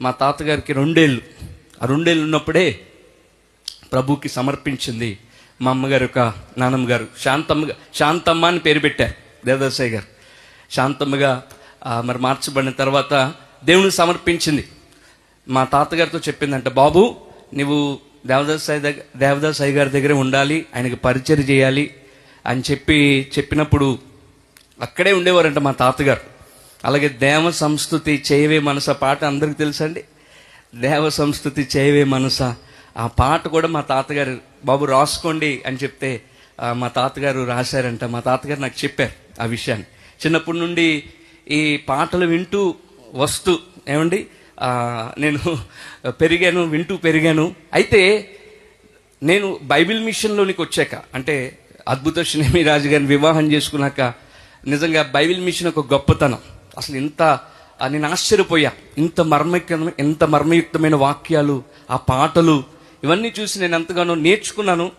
మా తాతగారికి రెండేళ్ళు. ఆ రెండేళ్ళు ఉన్నప్పుడే ప్రభుకి సమర్పించింది మా అమ్మగారు ఒక నానమ్మ గారు శాంతమ్మ శాంతమ్మ అని పేరు పెట్టారు దేవదాసాయి గారు. శాంతమ్మగా మరి మార్చబడిన తర్వాత దేవునికి సమర్పించింది. మా తాతగారితో చెప్పిందంట బాబు నువ్వు దేవదాసాయి దగ్గర దేవదాసాయి గారి దగ్గరే ఉండాలి ఆయనకి పరిచయం చేయాలి అని చెప్పి చెప్పినప్పుడు అక్కడే ఉండేవారంట మా తాతగారు. అలాగే దేవ సంస్కృతి చేయవే మనస పాట అందరికి తెలుసండి? దేవ సంస్కృతి చేయవే మనస. ఆ పాట కూడా మా తాతగారు బాబు రాసుకోండి అని చెప్తే మా తాతగారు రాశారంట. మా తాతగారు నాకు చెప్పారు ఆ విషయాన్ని. చిన్నప్పటి నుండి ఈ పాటలు వింటూ వస్తూ ఏమండి? నేను పెరిగాను వింటూ పెరిగాను. అయితే నేను బైబిల్ మిషన్లోనికి వచ్చాక అంటే అద్భుత శ్రేమి రాజు గారిని వివాహం చేసుకున్నాక నిజంగా బైబిల్ మిషన్ ఒక గొప్పతనం. అసలు ఇంత నేను ఆశ్చర్యపోయా. ఇంత మర్మయుక్తమైన ఇంత మర్మయుక్తమైన వాక్యాలు ఆ పాటలు ఇవన్నీ చూసి నేను ఎంతగానో నేర్చుకున్నాను.